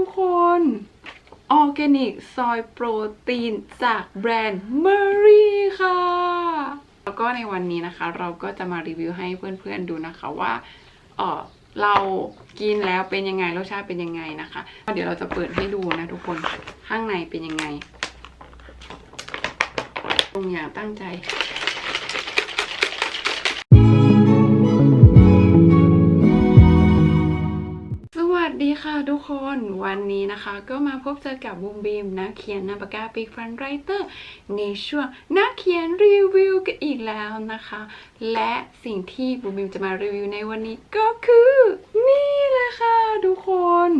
ทุกคนออร์แกนิกซอยโปรตีนจากแบรนด์เมอรี่ค่ะ แล้วก็ในวันนี้นะคะ เราก็จะมารีวิวให้เพื่อนๆดูนะคะว่าเออเรากินแล้วเป็นยังไงรสชาติเป็นยังไงนะคะ เดี๋ยวเราจะเปิดให้ดูนะทุกคนข้างในเป็นยังไงตรงอย่างตั้งใจ ค่ะทุกคนวันนี้นะคะก็มาพบเจอกับบูมบีมนักเขียนนาปากกาปีกฟันไรเตอร์ในช่วงนักเขียนรีวิวกันอีกแล้วนะคะ และสิ่งที่บูมบีมจะมารีวิวในวันนี้ก็คือ นี่เลยค่ะทุกคน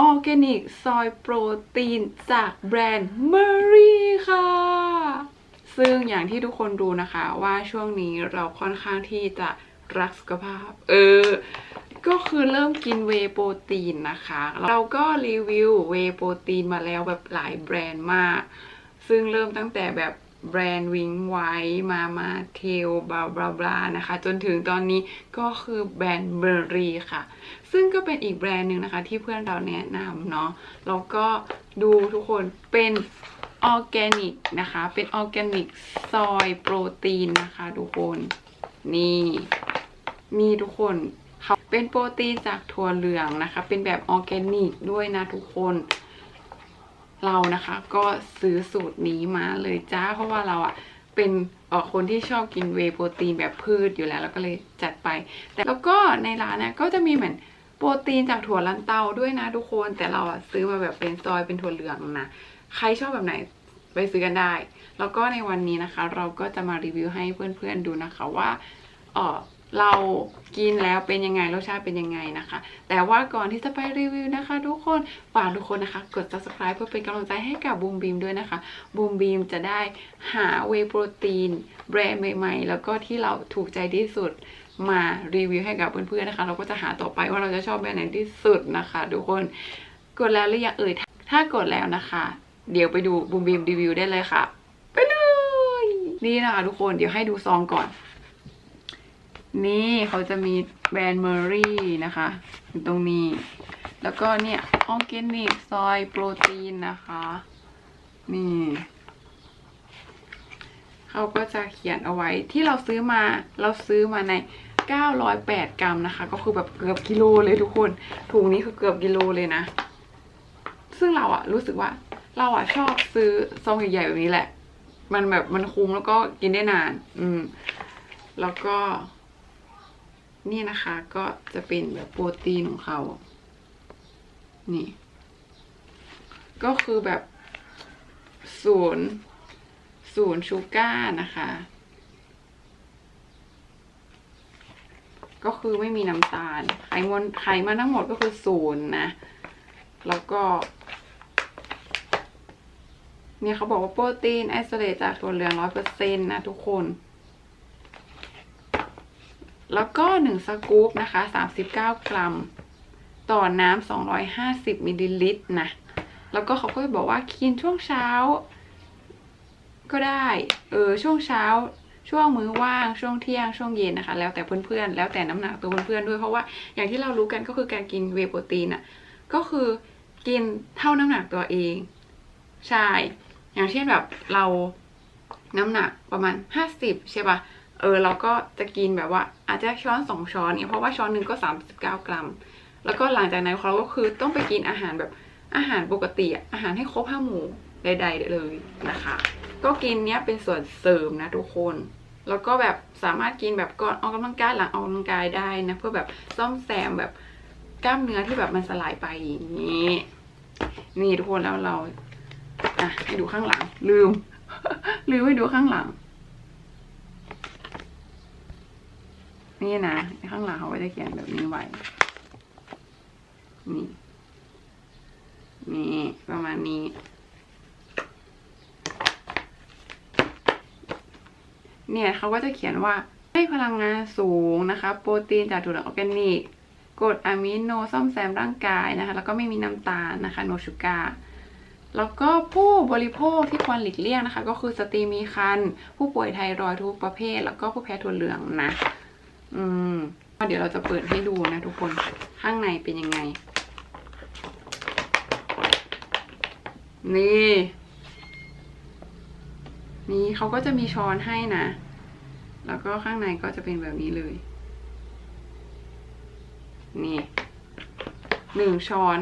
ออร์แกนิกซอยโปรตีนจากแบรนด์เมอรี่ค่ะ ซึ่งอย่างที่ทุกคนรู้นะคะว่าช่วงนี้เราค่อนข้างที่จะ รักสุขภาพ เออ ก็คือเริ่มกินเวโปรตีนนะคะ เราก็รีวิวเวโปรตีนมาแล้วแบบหลายแบรนด์มาก ซึ่งเริ่มตั้งแต่แบบแบรนด์วิงไว้มามาเทลบลาบลาบลานะคะ จนถึงตอนนี้ก็คือแบรนด์เบอร์รี่ค่ะ ซึ่งก็เป็นอีกแบรนด์หนึ่งนะคะ ที่เพื่อนเราแนะนำเนาะแล้วก็ดูทุกคนเป็นออร์แกนิกนะคะ เป็นออร์แกนิกซอยโปรตีนนะคะทุกคน นี่ นี่ทุกคนเขาเป็นโปรตีนจากถั่วเหลืองนะคะ เป็นแบบออร์แกนิกด้วยนะทุกคน เรานะคะ ก็ซื้อสูตรนี้มาเลยจ้า เพราะว่าเราอะเป็นคนที่ชอบกินเวโปรตีนแบบพืชอยู่แล้ว แล้วก็เลยจัดไป แต่แล้วก็ในร้านเนี่ยก็จะมีเหมือนโปรตีนจากถั่วลันเตาด้วยนะทุกคน แต่เราอะซื้อมาแบบเป็นซอยเป็นถั่วเหลืองนะใครชอบแบบไหนไปซื้อกันได้ แล้วก็ในวันนี้นะคะ เราก็จะมารีวิวให้เพื่อนๆดูนะคะว่าเออ เรากินแล้วเป็นยังไงรสชาติเป็นยังไงนะคะ แต่ว่าก่อนที่จะไปรีวิวนะคะ ทุกคนฝากทุกคนนะคะ กด subscribe เพื่อเป็นกำลังใจให้กับบูมบีมด้วยนะคะบูมบีมจะได้หาเวโปรตีนแบรนด์ใหม่ๆ แล้วก็ที่เราถูกใจที่สุดมารีวิวให้กับเพื่อนๆนะคะ เราก็จะหาต่อไปว่าเราจะชอบแบรนด์ไหนที่สุดนะคะ ทุกคนกดแล้วหรือยังเอ่ยถ้ากดแล้วนะคะ เดี๋ยวไปดูบูมบีมรีวิวได้เลยค่ะ ไปเลยนี่นะคะทุกคนเดี๋ยวให้ดูซองก่อน นี่เขาจะมีแบรนด์เมอรี่นะคะอยู่ตรงนี้ แล้วก็เนี่ยออร์แกนิกซอยโปรตีนนะคะ นี่เขาก็จะเขียนเอาไว้ที่เราซื้อมาเราซื้อมาใน 908 กรัมนะคะ ก็คือแบบเกือบกิโลเลยทุกคน ถุงนี้คือเกือบกิโลเลยนะ ซึ่งเราอะรู้สึกว่า เราอะชอบซื้อซองใหญ่ๆแบบนี้แหละ มันแบบมันคุ้มแล้วก็กินได้นาน อืม แล้วก็ นี่นะคะก็จะเป็นแบบโปรตีนของเขา นี่ ก็คือแบบศูนย์ศูนย์ชูก้านะคะ ก็คือไม่มีน้ำตาล ไขมันไขมันทั้งหมดก็คือศูนย์นะ แล้วก็ เนี่ยเขาบอกว่าโปรตีนไอโซเลตจากถั่วเหลืองร้อยเปอร์เซ็นต์นะทุกคน แล้วก็หนึ่งสกู๊ปนะคะสามสิบเก้ากรัม ต่อน้ำสองร้อยห้าสิบมิลลิลิตรนะ แล้วก็เขาก็บอกว่ากินช่วงเช้า ก็ได้ เออ ช่วงเช้า ช่วงมื้อว่าง ช่วงเที่ยง ช่วงเย็นนะคะ แล้วแต่เพื่อนๆ แล้วแต่น้ำหนักตัวเพื่อนๆ ด้วย เพราะว่าอย่างที่เรารู้กันก็คือการกินเวโปรตีนอะ ก็คือกินเท่าน้ำหนักตัวเอง ใช่ อย่างเช่นแบบเราน้ำหนักประมาณห้าสิบใช่ปะ เออเราก็จะกินแบบว่าอาจจะช้อนสองช้อนเนี่ยเพราะว่าช้อนหนึ่งก็สามสิบเก้ากรัม แล้วก็หลังจากนั้นเราก็คือต้องไปกินอาหารแบบอาหารปกติอะอาหารให้ครบห้าหมู่ใด ๆ เลยนะคะ ก็กินเนี้ยเป็นส่วนเสริมนะทุกคน แล้วก็แบบสามารถกินแบบก่อนออกกำลังกายหลังออกกำลังกายได้นะเพื่อแบบซ่อมแซมแบบกล้ามเนื้อที่แบบมันสลายไปอย่างนี้ นี่ทุกคนแล้วเราอะให้ดูข้างหลัง ลืม ลืมให้ดูข้างหลัง นี่นะ ข้างหลังเขาก็จะเขียนแบบนี้ไว้ นี่ นี่ประมาณนี้ เนี่ยเขาก็จะเขียนว่าให้พลังงานสูงนะคะ โปรตีนจากถั่วเหลืองออร์แกนิกกรดอะมิโนซ่อมแซมร่างกายนะคะ แล้วก็ไม่มีน้ำตาลนะคะโนชูการ์แล้วก็ผู้บริโภคที่ควรหลีกเลี่ยงนะคะ ก็คือสตรีมีครรภ์ผู้ป่วยไทรอยด์ทุกประเภท แล้วก็ผู้แพ้ถั่วเหลืองนะ อืมเดี๋ยวเราจะเปิดให้ดูนะทุกคนข้างในเป็นยังไง นี่ นี่เขาก็จะมีช้อนให้นะ แล้วก็ข้างในก็จะเป็นแบบนี้เลย นี่หนึ่งช้อน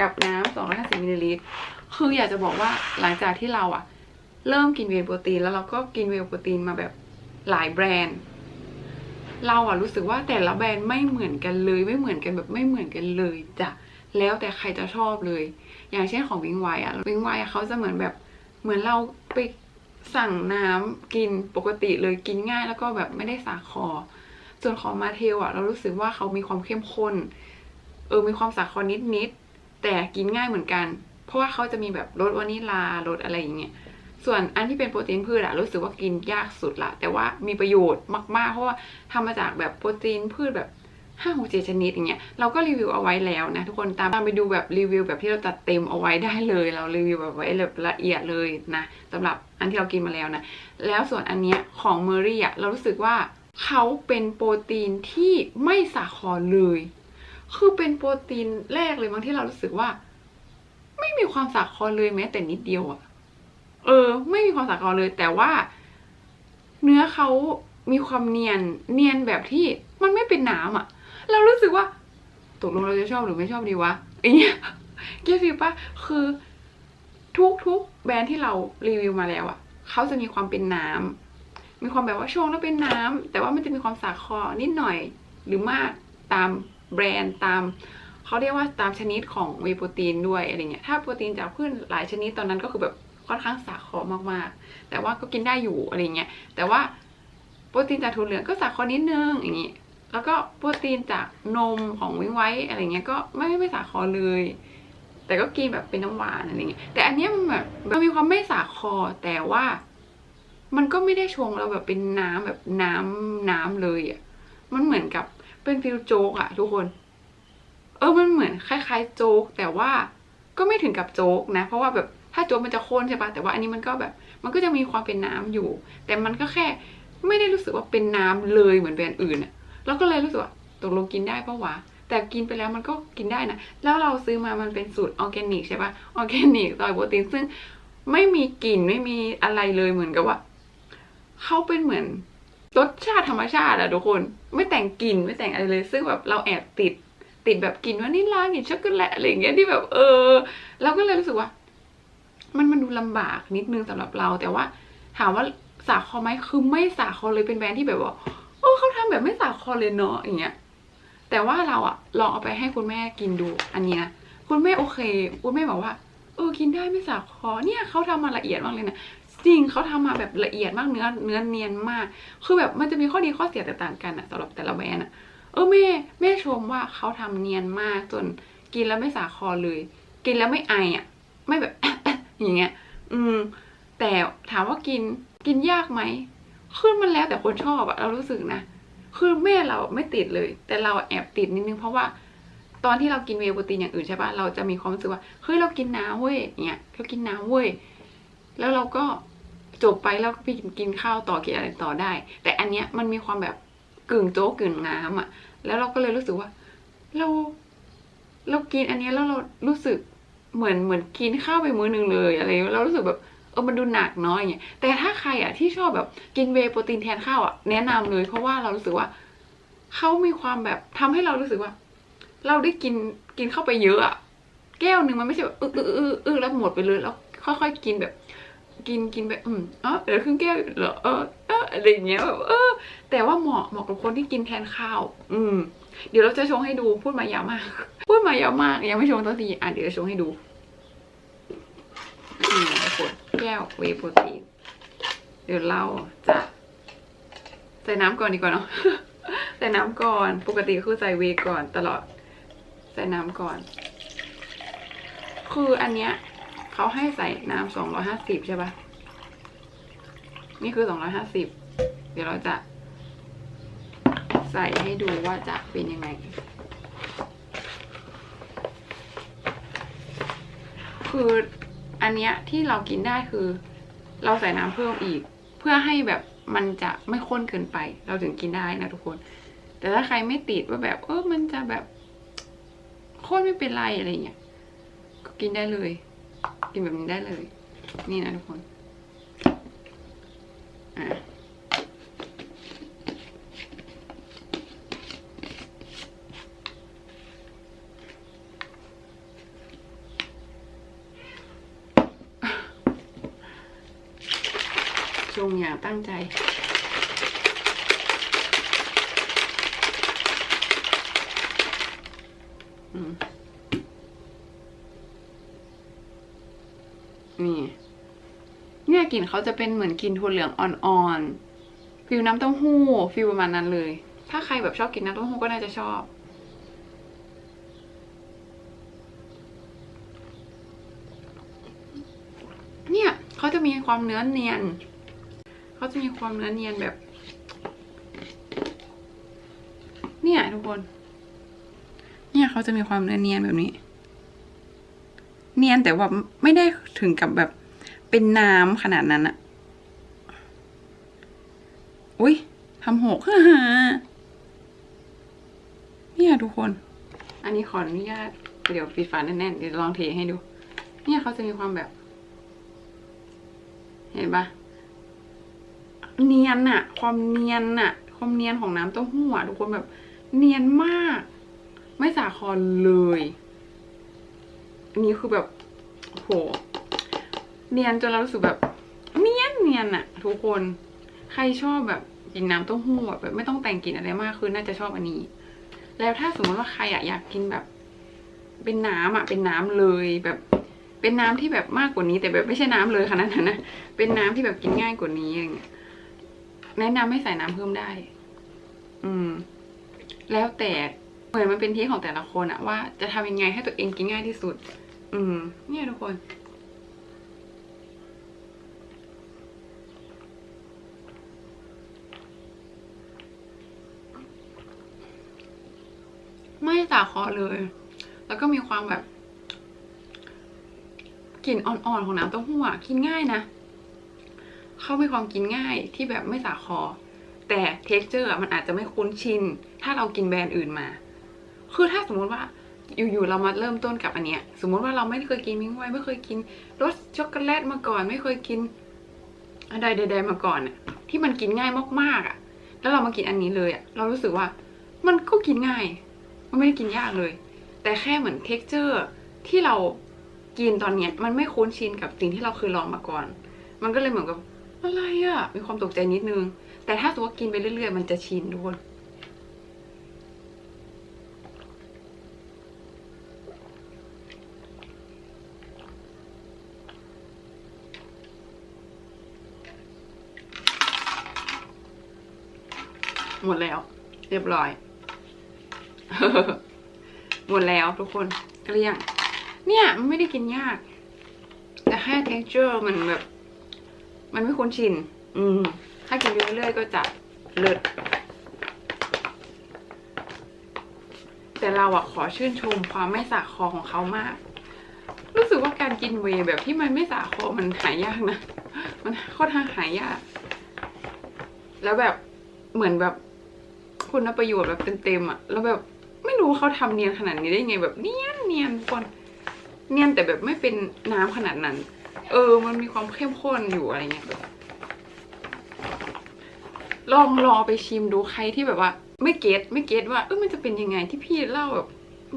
กับน้ำสองร้อยห้าสิบมิลลิลิตร คืออยากจะบอกว่าหลังจากที่เราอะเริ่มกินเวโปรตีนแล้วเราก็กินเวโปรตีนมาแบบ หลายแบรนด์ เราอะรู้สึกว่าแต่ละแบรนด์ไม่เหมือนกันเลย ไม่เหมือนกันแบบไม่เหมือนกันเลยจ้ะแล้วแต่ใครจะชอบเลย อย่างเช่นของวิงไวอะวิงไวอะเขาจะเหมือนแบบเหมือนเราไปสั่งน้ำกินปกติเลยกินง่ายแล้วก็แบบไม่ได้สาคอ ส่วนของมาเทลอะเรารู้สึกว่าเขามีความเข้มข้น เออมีความสาคอนิดๆแต่กินง่ายเหมือนกัน เพราะว่าเขาจะมีแบบรสวานิลารสอะไรอย่างเงี้ย ส่วนอันที่เป็นโปรตีนพืชอะรู้สึกว่ากินยากสุดละแต่ว่ามีประโยชน์มากๆ เพราะว่าทำมาจากแบบโปรตีนพืชแบบห้าหกเจ็ดชนิดอย่างเงี้ยเราก็รีวิวเอาไว้แล้วนะทุกคนตามไปดูแบบรีวิวแบบที่เราจัดเต็มเอาไว้ได้เลย เรารีวิวแบบไว้แบบละเอียดเลยนะสำหรับอันที่เรากินมาแล้วนะแล้วส่วนอันเนี้ยของเมอรี่อะเรารู้สึกว่าเขาเป็นโปรตีนที่ไม่สาครเลย คือเป็นโปรตีนแรกเลยบางที่เรารู้สึกว่า ไม่มีความสาครเลยแม้แต่นิดเดียวอะ เออ ไม่มีความสาครเลย แต่ว่า เนื้อเขามีความเนียน เนียนแบบที่มันไม่เป็นน้ำอะเรารู้สึกว่าตกลงเราจะชอบหรือไม่ชอบดีวะอย่างเงี้ยเก็ตฟีลปะคือทุกทุกแบรนด์ที่เรารีวิวมาแล้วอะเขาจะมีความเป็นน้ำมีความแบบว่าชงแล้วเป็นน้ำแต่ว่ามันจะมีความสาครนิดหน่อยหรือมากตามแบรนด์ตามเขาเรียกว่าตามชนิดของเวย์โปรตีนด้วยอะไรเงี้ยถ้าโปรตีนจากพืชหลายชนิดตอนนั้นก็คือแบบ ค่อนข้างสาครมากๆ แต่ว่าก็กินได้อยู่อะไรเงี้ย แต่ว่าโปรตีนจากถั่วเหลืองก็สาครนิดนึงอย่างงี้ แล้วก็โปรตีนจากนมของวิ้งไว้อะไรเงี้ยก็ไม่ไม่สาครเลย แต่ก็กินแบบเป็นน้ำหวานอะไรเงี้ย แต่อันเนี้ยมันแบบมันมีความไม่สาครแต่ว่ามันก็ไม่ได้ชงเราแบบเป็นน้ำแบบน้ำน้ำเลยอะ มันเหมือนกับเป็นฟิลโจ๊กอะทุกคน เออ มันเหมือนคล้าย ๆ โจ๊กแต่ว่าก็ไม่ถึงกับโจ๊กนะ เพราะว่าแบบ ถ้าโจ๊กมันจะข้นใช่ปะแต่ว่าอันนี้มันก็แบบ มันก็จะมีความเป็นน้ำอยู่ แต่มันก็แค่ไม่ได้รู้สึกว่าเป็นน้ำเลยเหมือนแบรนด์อื่นอะเราก็เลยรู้สึกว่าตกลงกินได้ปะวะแต่กินไปแล้วมันก็กินได้นะ แล้วเราซื้อมามันเป็นสูตรออร์แกนิกใช่ปะออร์แกนิกต่อยโปรตีนซึ่งไม่มีกลิ่นไม่มีอะไรเลยเหมือนกับว่าเขาเป็นเหมือนรสชาติธรรมชาติอะทุกคน ไม่แต่งกลิ่นไม่แต่งอะไรเลย ซึ่งแบบเราแอบติดติดแบบกลิ่นวานิลลากลิ่นช็อกโกแลตอะไรอย่างเงี้ยที่แบบเออ เราก็เลยรู้สึกว่า มันมันดูลำบากนิดนึงสำหรับเรา แต่ว่าถามว่าสาคอไหมคือไม่สาคอเลยเป็นแบรนด์ที่แบบว่าโอ้เขาทำแบบไม่สาคอเลยเนาะอย่างเงี้ยแต่ว่าเราอะลองเอาไปให้คุณแม่กินดูอันนี้นะคุณแม่โอเค คุณแม่บอกว่าเออกินได้ไม่สาคอเนี่ยเขาทำมาละเอียดมากเลยนะจริงเขาทำมาแบบละเอียดมากเนื้อเนื้อเนียนมาก คือแบบมันจะมีข้อดีข้อเสียแตกต่างกันอะสำหรับแต่ละแบรนด์อะเออแม่แม่ชมว่าเขาทำเนียนมากจนกินแล้วไม่สาคอเลย กินแล้วไม่ไออะไม่แบบ อย่างเงี้ย อืม แต่ถามว่ากินกินยากไหมคือมันแล้วแต่คนชอบอะเรารู้สึกนะ คือแม่เราไม่ติดเลย แต่เราแอบติดนิดนึงเพราะว่า ตอนที่เรากินเวโปรตีนอย่างอื่นใช่ปะเราจะมีความรู้สึกว่าเฮ้ยเรากินน้ำเว้ยเนี่ยเรากินน้ำเว้ยแล้วเราก็จบไปแล้วก็ไปกินข้าวต่อกินอะไรต่อได้ แต่อันเนี้ยมันมีความแบบกึ่งโจ๊กกึ่งน้ำอะแล้วเราก็เลยรู้สึกว่า เรา เรากินอันเนี้ยแล้วเรารู้สึก เหมือนเหมือนกินข้าวไปมื้อหนึ่งเลยอะไรเรารู้สึกแบบเออมันดูหนักน้อยอย่างเงี้ยแต่ถ้าใครอะที่ชอบแบบกินเวโปรตีนแทนข้าวอะแนะนำเลย เพราะว่าเรารู้สึกว่าเขามีความแบบทำให้เรารู้สึกว่า เราได้กินกินเข้าไปเยอะอะแก้วหนึ่งมันไม่ใช่แบบอื้ออื้ออื้ออื้อแล้วหมดไปเลยแล้วค่อยๆกินแบบ กินกินไปอืมอ๋อเดี๋ยวครึ่งแก้วเหรอเออเอออะไรอย่างเงี้ยแบบเออ แต่ว่าเหมาะเหมาะกับคนที่กินแทนข้าว อืม เดี๋ยวเราจะชงให้ดูพูดมายาวมาก พูดมายาวมาก ยังไม่ชงตัวทีอะเดี๋ยวจะชงให้ดูนี่ทุกคนแก้วเวโปรตีนเดี๋ยวเราจะใส่น้ำก่อนดีกว่าเนาะใส่น้ำก่อนปกติคือใส่เวก่อนตลอด ใส่น้ำก่อน คืออันเนี้ยเขาให้ใส่น้ำสองร้อยห้าสิบใช่ปะนี่คือสองร้อยห้าสิบเดี๋ยวเราจะ ใส่ให้ดูว่าจะเป็นยังไง คืออันเนี้ยที่เรากินได้คือ เราใส่น้ำเพิ่มอีก เพื่อให้แบบมันจะไม่ข้นเกินไป เราถึงกินได้นะทุกคน แต่ถ้าใครไม่ติดว่าแบบเออมันจะแบบข้นไม่เป็นไรอะไรเงี้ยก็กินได้เลย กินแบบนี้ได้เลย นี่นะทุกคน อะ ชงอย่าง ตั้งใจอืมนี่ เนี่ยกลิ่นเขาจะเป็นเหมือนกลิ่นถั่วเหลืองอ่อนๆฟิลน้ำเต้าหู้ฟิลประมาณนั้นเลย ถ้าใครแบบชอบกินน้ำเต้าหู้ก็น่าจะชอบเนี่ยเขาจะมีความเนื้อเนียน เขาจะมีความเนื้อเนียนแบบ เนี่ยทุกคน เนี่ยเขาจะมีความเนื้อเนียนแบบนี้ เนียนแต่ว่าไม่ได้ถึงกับแบบเป็นน้ำขนาดนั้นอะอุ้ยทำหกเนี่ยทุกคน อันนี้ขออนุญาตเดี๋ยวปิดฝาแน่นๆเดี๋ยวลองเทให้ดู เนี่ยเขาจะมีความแบบ เห็นปะ เนียนอะความเนียนอะความเนียนของน้ำเต้าหู้อะทุกคนแบบ เนียนมาก ไม่สาครเลยอันนี้คือแบบโหเนียนจนเรารู้สึกแบบ เนียนเนียนอะทุกคนใครชอบแบบกินน้ำเต้าหู้แบบไม่ต้องแต่งกลิ่นอะไรมากคือน่าจะชอบอันนี้ แล้วถ้าสมมติว่าใครอะอยากกินแบบ เป็นน้ำอะเป็นน้ำเลยแบบเป็นน้ำที่แบบมากกว่านี้ แต่แบบไม่ใช่น้ำเลยขนาดนั้นนะ เป็นน้ำที่แบบกินง่ายกว่านี้อะไรเงี้ย แนะนำให้ใส่น้ำเพิ่มได้ อืม แล้วแต่เหมือนมันเป็นที่ของแต่ละคนอะว่าจะทำยังไงให้ตัวเองกินง่ายที่สุด อืม เนี่ยทุกคนไม่สาคอเลย แล้วก็มีความแบบกลิ่นอ่อนๆของน้ำเต้าหู้อะกินง่ายนะ เขามีความกินง่ายที่แบบไม่สาคอ แต่เท็กเจอร์มันอาจจะไม่คุ้นชิน ถ้าเรากินแบรนด์อื่นมา คือถ้าสมมุติว่าอยู่ๆเรามาเริ่มต้นกับอันเนี้ย สมมุติว่าเราไม่เคยกินมิ้งไว้ไม่เคยกินรสช็อกโกแลตมาก่อน ไม่เคยกินอะไรใดๆมาก่อนอะที่มันกินง่ายมากๆอะแล้วเรามากินอันนี้เลยอะเรารู้สึกว่ามันก็กินง่าย มันไม่ได้กินยากเลย แต่แค่เหมือนเท็กเจอร์ที่เรากินตอนเนี้ยมันไม่คุ้นชินกับสิ่งที่เราเคยลองมาก่อน มันก็เลยเหมือนกับ อะไรอะมีความตกใจนิดนึง แต่ถ้าสมมติว่ากินไปเรื่อยๆ มันจะชินทุกคนหมดแล้ว เรียบร้อย หมดแล้วทุกคนเกลี้ยง เนี่ย มันไม่ได้กินยาก แต่แค่ texture มันแบบ มันไม่คุ้นชิน อืม ถ้ากินเรื่อยๆก็จะเลิศแต่เราอะขอชื่นชมความไม่สาคอของเขามาก รู้สึกว่าการกินเวย์แบบที่มันไม่สาคอมันหายากนะ มันค่อนข้างหายาก แล้วแบบเหมือนแบบคุณประโยชน์แบบเต็มๆอะแล้วแบบไม่รู้เขาทำเนียนขนาดนี้ได้ไงแบบเนียนเนียนทุกคนเนียนแต่แบบไม่เป็นน้ำขนาดนั้น เออ มันมีความเข้มข้นอยู่อะไรเงี้ยลองรอไปชิมดูใครที่แบบว่า ไม่เก็ตไม่เก็ตว่าเออมันจะเป็นยังไงที่พี่เล่าแบบ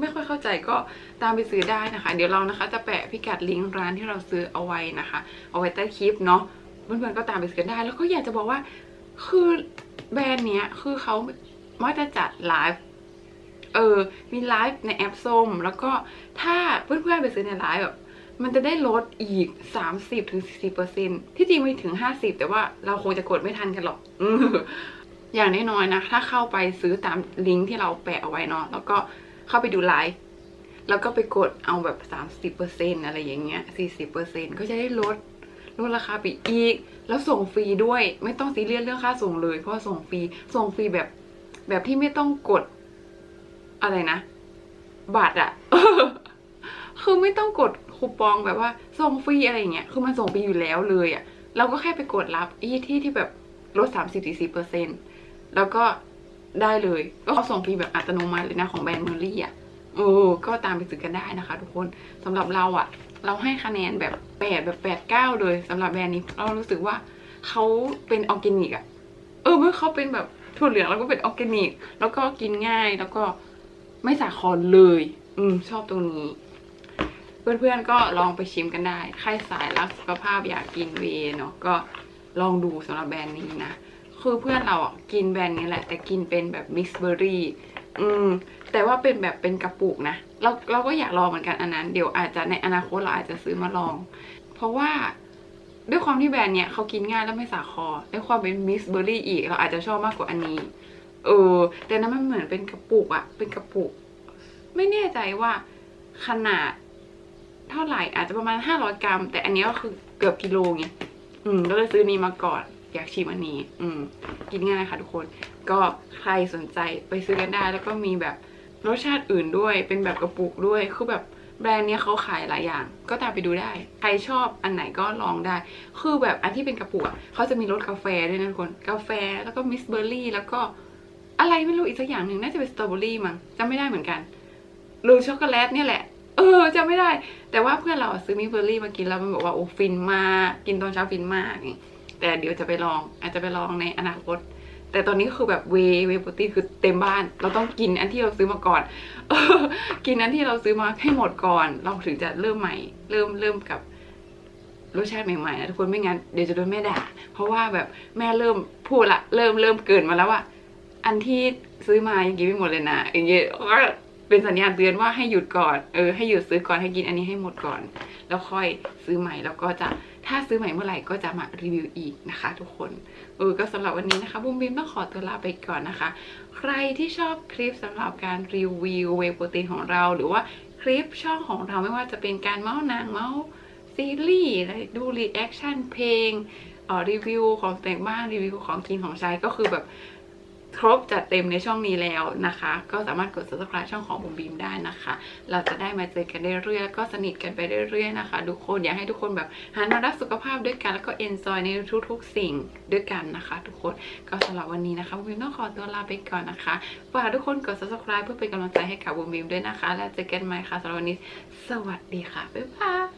ไม่ค่อยเข้าใจก็ตามไปซื้อได้นะคะ เดี๋ยวเรานะคะ จะแปะพิกัดลิงก์ร้านที่เราซื้อเอาไว้นะคะ เอาไว้ใต้คลิปเนาะเพื่อนๆก็ตามไปซื้อได้แล้วก็อยากจะบอกว่า คือแบรนด์เนี้ยคือเขามักจะจัดไลฟ์เออมีไลฟ์ในแอปส้มแล้วก็ถ้าเพื่อนๆไปซื้อในไลฟ์แบบ มันจะได้ลดอีก 30-40%ถึง40%ที่จริงไม่ถึง 50 แต่ว่าเราคงจะกดไม่ทันกันหรอก อย่างน้อยๆนะ ถ้าเข้าไปซื้อตามลิงก์ที่เราแปะเอาไว้เนาะ แล้วก็เข้าไปดูไลฟ์แล้วก็ไปกดเอาแบบ 30%อะไรอย่างเงี้ย 40%ก็จะได้ลดลดราคาไปอีก แล้วส่งฟรีด้วย ไม่ต้องซีเรียสเรื่องค่าส่งเลย เพราะส่งฟรี ส่งฟรีแบบ แบบที่ไม่ต้องกด อะไรนะ บัตรอะคือไม่ต้องกด คูปองแบบว่าส่งฟรีอะไรอย่างเงี้ยคือมันส่งฟรีอยู่แล้วเลยอะเราก็แค่ไปกดรับที่ที่ที่แบบลด 30-40%เปอร์เซ็นแล้วก็ได้เลย ก็เขาส่งฟรีแบบอัตโนมัติเลยนะของแบรนด์เมอรี่อะโอ้ก็ตามไปซื้อกันได้นะคะ ทุกคนสำหรับเราอะเราให้คะแนนแบบแปดแบบแปดเก้าเลยสำหรับแบรนด์นี้เรารู้สึกว่าเขาเป็นออร์แกนิกอะเออเมื่อเขาเป็นแบบถั่วเหลืองแล้วก็เป็นออร์แกนิก แล้วก็กินง่ายแล้วก็ไม่สาครเลย อืมชอบตรงนี้ เพื่อนๆก็ลองไปชิมกันได้ ใครสายรักสุขภาพอยากกินเวเนาะก็ลองดูสำหรับแบรนด์นี้นะ คือเพื่อนเราอะกินแบรนด์นี้แหละ แต่กินเป็นแบบมิกซ์เบอร์รี่อืมแต่ว่าเป็นแบบเป็นกระปุกนะ เราเราก็อยากลองเหมือนกันอันนั้น เดี๋ยวอาจจะในอนาคตเราอาจจะซื้อมาลอง เพราะว่าด้วยความที่แบรนด์เนี้ยเขากินง่ายแล้วไม่สาคอด้วยความเป็นมิกซ์เบอร์รี่อีก เราอาจจะชอบมากกว่าอันนี้ เออ แต่นั้นมันเหมือนเป็นกระปุกอะเป็นกระปุก ไม่แน่ใจว่าขนาด เท่าไหร่อาจจะประมาณห้าร้อยกรัม แต่อันนี้ก็คือเกือบกิโลไงอืมก็เลยซื้อนี้มาก่อน อยากชิมอันนี้ อืม กินง่ายค่ะทุกคน ก็ใครสนใจไปซื้อกันได้ แล้วก็มีแบบรสชาติอื่นด้วย เป็นแบบกระปุกด้วย คือแบบแบรนด์เนี้ยเขาขายหลายอย่าง ก็ตามไปดูได้ ใครชอบอันไหนก็ลองได้ คือแบบอันที่เป็นกระปุกเขาจะมีรสกาแฟด้วยนะทุกคน กาแฟแล้วก็มิสเบอร์รี่แล้วก็อะไรไม่รู้อีกสักอย่างหนึ่งน่าจะเป็นสตรอเบอรี่มั้งจำไม่ได้เหมือนกันหรือช็อกโกแลตเนี่ยแหละ เออจำไม่ได้ แต่ว่าเพื่อนเราซื้อมิสเบอร์รี่มากินแล้วมันบอกว่าโอ้ฟินมากกินตอนเช้าฟินมากนี่แต่เดี๋ยวจะไปลองอาจจะไปลองในอนาคต แต่ตอนนี้ก็คือแบบเวเวโปรตีนคือเต็มบ้าน เราต้องกินอันที่เราซื้อมาก่อนออกินอันที่เราซื้อมาให้หมดก่อน เราถึงจะเริ่มใหม่ เริ่มเริ่มกับรสชาติใหม่ๆนะทุกคนไม่งั้นเดี๋ยวจะโดนแม่ด่า เพราะว่าแบบแม่เริ่มพูดละเริ่มเริ่มเกินมาแล้วว่าอันที่ซื้อมายังกินไม่หมดเลยนะอย่างเงี้ย เป็นสัญญาณเตือนว่าให้หยุดก่อนเออให้หยุดซื้อก่อนให้กินอันนี้ให้หมดก่อน แล้วค่อยซื้อใหม่แล้วก็จะถ้าซื้อใหม่เมื่อไหร่ก็จะมารีวิวอีกนะคะ ทุกคนเออก็สำหรับวันนี้นะคะบุ้มบิมต้องขอตัวลาไปก่อนนะคะ ใครที่ชอบคลิปสำหรับการรีวิวเวโปรตีนของเรา หรือว่าคลิปช่องของเราไม่ว่าจะเป็นการเมาส์นางเมาส์ซีรีส์อะไรดูรีแอคชั่นเพลงอ่อรีวิวของแต่งบ้านรีวิวของกินของใช้ก็คือแบบ ครบจัดเต็มในช่องนี้แล้วนะคะ ก็สามารถกด subscribe ช่องของบุ๋มบีมได้นะคะ เราจะได้มาเจอกันเรื่อยๆแล้วก็สนิทกันไปเรื่อยๆนะคะทุกคนอยากให้ทุกคนแบบหันมารักสุขภาพด้วยกันแล้วก็ enjoy ในทุกๆสิ่งด้วยกันนะคะ ทุกคนก็สำหรับวันนี้นะคะบุ๋มบีมต้องขอตัวลาไปก่อนนะคะฝากทุกคนกด subscribe เพื่อเป็นกำลังใจให้กับบุ๋มบีมด้วยนะคะ แล้วเจอกันใหม่ค่ะสำหรับวันนี้ สวัสดีค่ะบ๊ายบาย